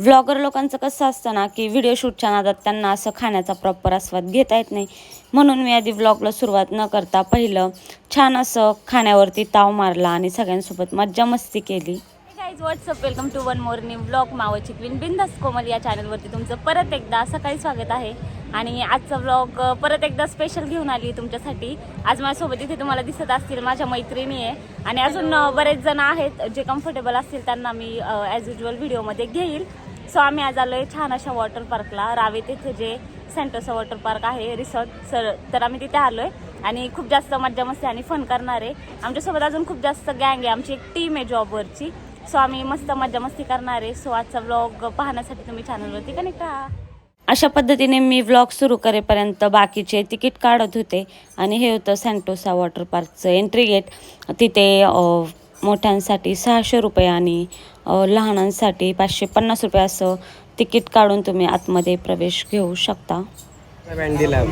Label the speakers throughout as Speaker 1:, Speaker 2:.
Speaker 1: Vlogger लोकांचं कसं असतं ना की व्हिडिओ शूटच्या नादात त्यांना असं खाण्याचा प्रॉपर आस्वाद घेता येत नाही. म्हणून मी आधी व्लॉगला सुरुवात न करता पहिलं छान असं खाण्यावरती ताव मारला आणि सगळ्यांसोबत मज्जा मस्ती केली. Guys what's up welcome to one more new blog Mavchi queen बिंदास कोमल या चॅनलवरती तुमचं परत एकदा सकाळी स्वागत आहे. आणि आजचा व्लॉग परत एकदा स्पेशल घेऊन आली तुमच्यासाठी. आज माझ्यासोबत इथे तुम्हाला दिसत असतील माझ्या मैत्रिणी आहे. आणि अजून बरेच जण आहेत जे कम्फर्टेबल असतील त्यांना मी ॲज युजल व्हिडिओमध्ये घेईल. सो आम्ही आज आलो आहे छान अशा वॉटर पार्कला रावे तिथे जे सेंटोसा वॉटर पार्क आहे रिसॉर्ट सर तर आम्ही तिथे आलो आहे आणि खूप जास्त मज्जा मस्ती आणि फन करणार आहे. आमच्यासोबत अजून खूप जास्त गँग आहे. आमची एक टीम आहे जॉबवरची सो आम्ही मस्त मज्जा मस्ती करणार आहे. सो आजचा व्लॉग पाहण्यासाठी तुम्ही चॅनलवरती कनेक्ट आहात अशा पद्धतीने मी व्लॉग सुरू करेपर्यंत बाकीचे तिकीट काढत होते. आणि हे होतं सँटोसा वॉटर पार्कचं एंट्री गेट तिथे मोठ्यांसाठी सहाशे रुपये आणि लहानांसाठी पाचशे पन्नास रुपये असं तिकीट काढून तुम्ही आतमध्ये प्रवेश घेऊ शकता.
Speaker 2: दिला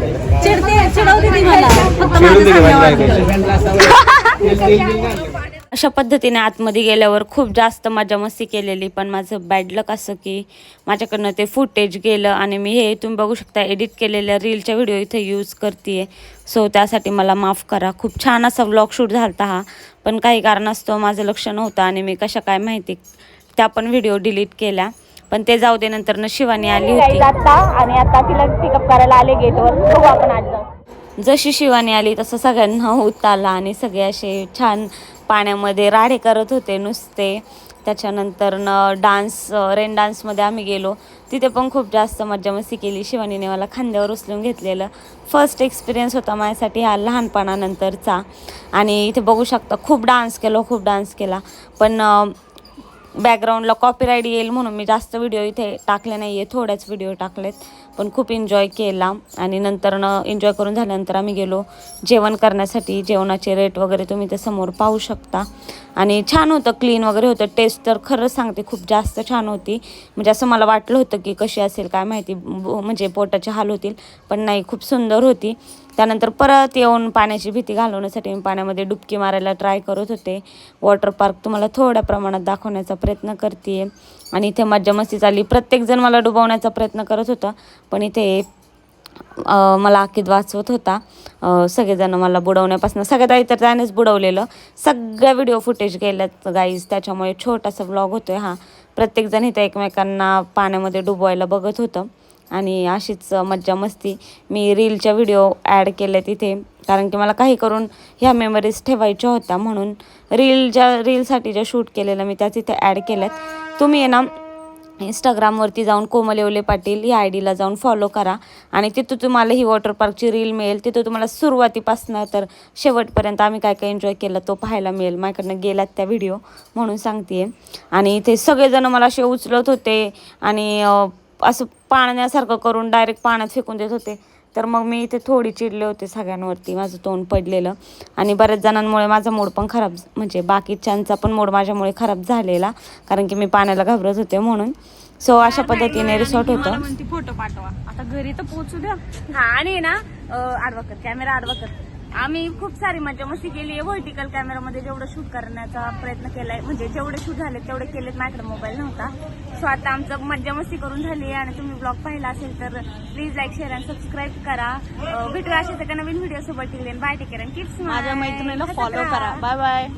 Speaker 1: अशा पद्धतीने आतमध्ये गेल्यावर खूप जास्त मजा मस्ती केलेली पण माझं बॅड लक असं की माझ्याकडनं ते फुटेज गेलं आणि मी हे तुम्ही बघू शकता एडिट केलेल्या रीलच्या व्हिडिओ इथे यूज करते सो त्यासाठी मला माफ करा. खूप छान असा व्लॉग शूट झाला हा. पण काही कारणास्तव माझं लक्ष नव्हतं आणि मी कशा काय माहिती त्या पण व्हिडिओ डिलीट केल्या. पण ते जाऊ दे नंतर न शिवानी आली होती. आणि आता तिला पिकअप करायला आले गेटवर बघू आपण आज जशी शिवानी आली तसं सगळ्यांना होत आला आणि सगळे असे छान पाण्यामध्ये राडे करत होते नुसते. त्याच्यानंतर न डान्स रेन डान्समध्ये आम्ही गेलो. तिथे पण खूप जास्त मज्जा मस्ती केली. शिवानीने मला खांद्यावर उचलून घेतलेलं. फर्स्ट एक्सपिरियन्स होता माझ्यासाठी हा लहानपणानंतरचा. आणि इथे बघू शकता खूप डान्स केला खूप डान्स केला. पण बॅकग्राऊंडला कॉपीराईट येईल म्हणून मी जास्त व्हिडिओ इथे टाकले नाही आहे थोड्याच व्हिडिओ टाकलेत. पण खूप एन्जॉय केला. आणि नंतर एन्जॉय करून झाल्यानंतर आम्ही गेलो जेवण करण्यासाठी. जेवणाचे रेट वगैरे तुम्ही ते समोर पाहू शकता. आणि छान होतं क्लीन वगैरे होतं. टेस्ट तर खरंच सांगते खूप जास्त छान होती. म्हणजे असं मला वाटलं होतं की कशी असेल काय माहिती म्हणजे पोटाचे हाल होतील पण नाही खूप सुंदर होती. त्यानंतर परत येऊन पाण्याची भीती घालवण्यासाठी मी पाण्यामध्ये डुबकी मारायला ट्राय करत होते. वॉटर पार्क तुम्हाला थोड्या प्रमाणात दाखवण्याचा प्रयत्न करते आणि इथे मज्जा मस्ती चालली. प्रत्येकजण मला डुबवण्याचा प्रयत्न करत होता पण इथे मला अकीद वाचवत होता. सगळेजण मला बुडवण्यापासून सगळ्यात आई तर त्यानेच बुडवलेलं. सगळ्या व्हिडिओ फुटेज गेल्यात गाईज त्याच्यामुळे छोटासा व्लॉग होतोय हा. प्रत्येकजण इथं एकमेकांना पाण्यामध्ये डुबवायला बघत होतं. आणि अशीच मज्जा मस्ती मी रीलच्या व्हिडिओ ॲड केले तिथे. कारण की मला काही करून ह्या मेमरीज ठेवायच्या होत्या म्हणून रील ज्या रीलसाठी ज्या शूट केलेल्या मी त्या तिथे ॲड केल्यात. तुम्ही आहे ना इंस्टाग्रामवरती जाऊन कोमल येवले पाटील या आय डीला जाऊन फॉलो करा आणि तिथं तुम्हाला ही वॉटर पार्कची रील मिळेल. तिथं तुम्हाला सुरुवातीपासनं तर शेवटपर्यंत आम्ही काय काय एन्जॉय केलं तो पाहायला मिळेल. माझ्याकडनं गेलात त्या व्हिडिओ म्हणून सांगते आणि इथे सगळेजण मला असे उचलत होते आणि असं पाण्यासारखं करून डायरेक्ट पाण्यात फेकून देत होते. तर मग मी इथे थोडी चिडले होते सगळ्यांवरती. माझं तोंड पडलेलं. आणि बऱ्याच जणांमुळे माझा मूड पण खराब म्हणजे बाकीच्यांचा पण मूड माझ्यामुळे खराब झालेला. कारण की मी पाण्याला घाबरत होते म्हणून. सो अशा पद्धतीने रिसॉर्ट होतं.
Speaker 3: फोटो पाठवा. आता घरी तर पोहोचू द्या. हा आणि ना आडवा कर कॅमेरा आडवा कर आम्ही खूप सारी मजा मस्ती केली आहे. व्हर्टिकल कॅमेरामध्ये जेवढं शूट करण्याचा प्रयत्न केलाय म्हणजे जेवढे शूट झाले तेवढे केलेत माझ्याकडे मोबाईल नव्हता. सो आता आमचं मज्जा मस्ती करून झाली आहे आणि तुम्ही ब्लॉग पाहिला असेल तर प्लीज लाईक शेअर आणि सबस्क्राईब करा. भेटूया अशाच एका नवीन व्हिडिओ सोबत. बाय टेक केअर किड्स
Speaker 4: माझ्या मैत्रिणीला फॉलो करा. Bye bye